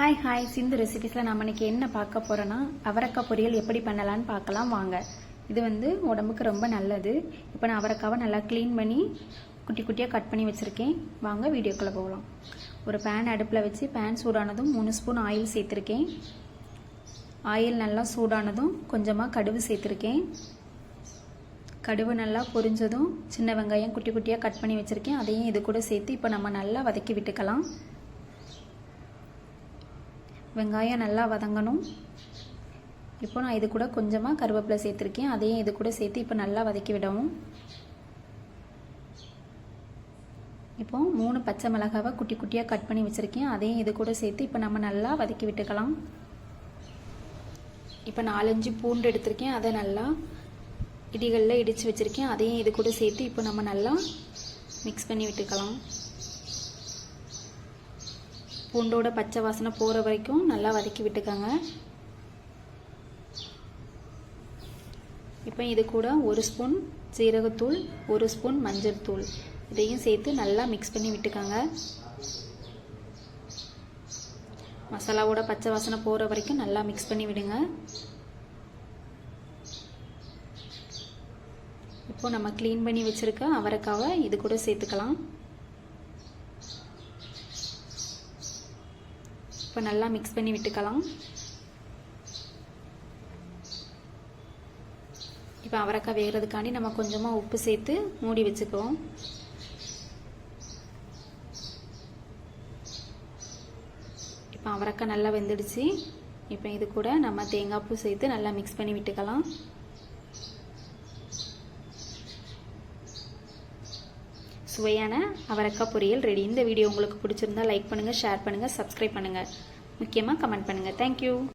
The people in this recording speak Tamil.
ஹாய் ஹாய் சிந்து ரெசிபிஸில் நம்ம இன்னைக்கு என்ன பார்க்க போகிறோன்னா அவரைக்காய் பொரியல் எப்படி பண்ணலான்னு பார்க்கலாம் வாங்க. இது வந்து உடம்புக்கு ரொம்ப நல்லது. இப்போ நான் அவரைக்காவை நல்லா க்ளீன் பண்ணி குட்டி குட்டியாக கட் பண்ணி வச்சுருக்கேன். வாங்க வீடியோக்குள்ளே போகலாம். ஒரு பேன் அடுப்பில் வச்சு பேன் சூடானதும் மூணு ஸ்பூன் ஆயில் சேர்த்துருக்கேன். ஆயில் நல்லா சூடானதும் கொஞ்சமாக கடுகு சேர்த்துருக்கேன். கடுகு நல்லா பொரிஞ்சதும் சின்ன வெங்காயம் குட்டி குட்டியாக கட் பண்ணி வச்சுருக்கேன். அதையும் இது கூட சேர்த்து இப்போ நம்ம நல்லா வதக்கி விட்டுக்கலாம். வெங்காயம் நல்லா வதங்கணும். இப்போ நான் இது கூட கொஞ்சமாக கருவேப்பிலை சேர்த்துருக்கேன். அதையும் இது கூட சேர்த்து இப்போ நல்லா வதக்கி விடவும். இப்போ மூணு பச்சை மிளகாவை குட்டி குட்டியாக கட் பண்ணி வச்சுருக்கேன். அதையும் இது கூட சேர்த்து இப்போ நம்ம நல்லா வதக்கி விட்டுக்கலாம். இப்போ நாலஞ்சு பூண்டு எடுத்திருக்கேன். அதை நல்லா இடிகளில் இடித்து வச்சுருக்கேன். அதையும் இது கூட சேர்த்து இப்போ நம்ம நல்லா மிக்ஸ் பண்ணி விட்டுக்கலாம். பூண்டோட பச்சை வாசனை போகிற வரைக்கும் நல்லா வதக்கி விட்டுக்கோங்க. இப்போ இது கூட ஒரு ஸ்பூன் சீரகத்தூள் ஒரு ஸ்பூன் மஞ்சள் தூள். இதையும் சேர்த்து நல்லா மிக்ஸ் பண்ணி விட்டுக்கோங்க. மசாலாவோட பச்சை வாசனை போகிற வரைக்கும் நல்லா மிக்ஸ் பண்ணி விடுங்க. இப்போ நம்ம க்ளீன் பண்ணி வச்சுருக்க அவரைக்காவை இது கூட சேர்த்துக்கலாம். இப்போ நல்லா மிக்ஸ் பண்ணி விட்டுக்கலாம். இப்போ அவரைக்காய் வேகிறதுக்காண்டி நம்ம கொஞ்சமாக உப்பு சேர்த்து மூடி வச்சுக்குவோம். இப்போ அவரைக்காய் நல்லா வெந்துடுச்சு. இப்போ இது கூட நம்ம தேங்காய் பூ சேர்த்து நல்லா மிக்ஸ் பண்ணி விட்டுக்கலாம். சுவையான அவரக்காய் பொரியல் ரெடி இந்த வீடியோ உங்களுக்கு பிடிச்சிருந்தா லைக் பண்ணுங்கள் ஷேர் பண்ணுங்கள் சப்ஸ்கிரைப் பண்ணுங்கள் முக்கியமாக கமெண்ட் பண்ணுங்கள் தேங்க்யூ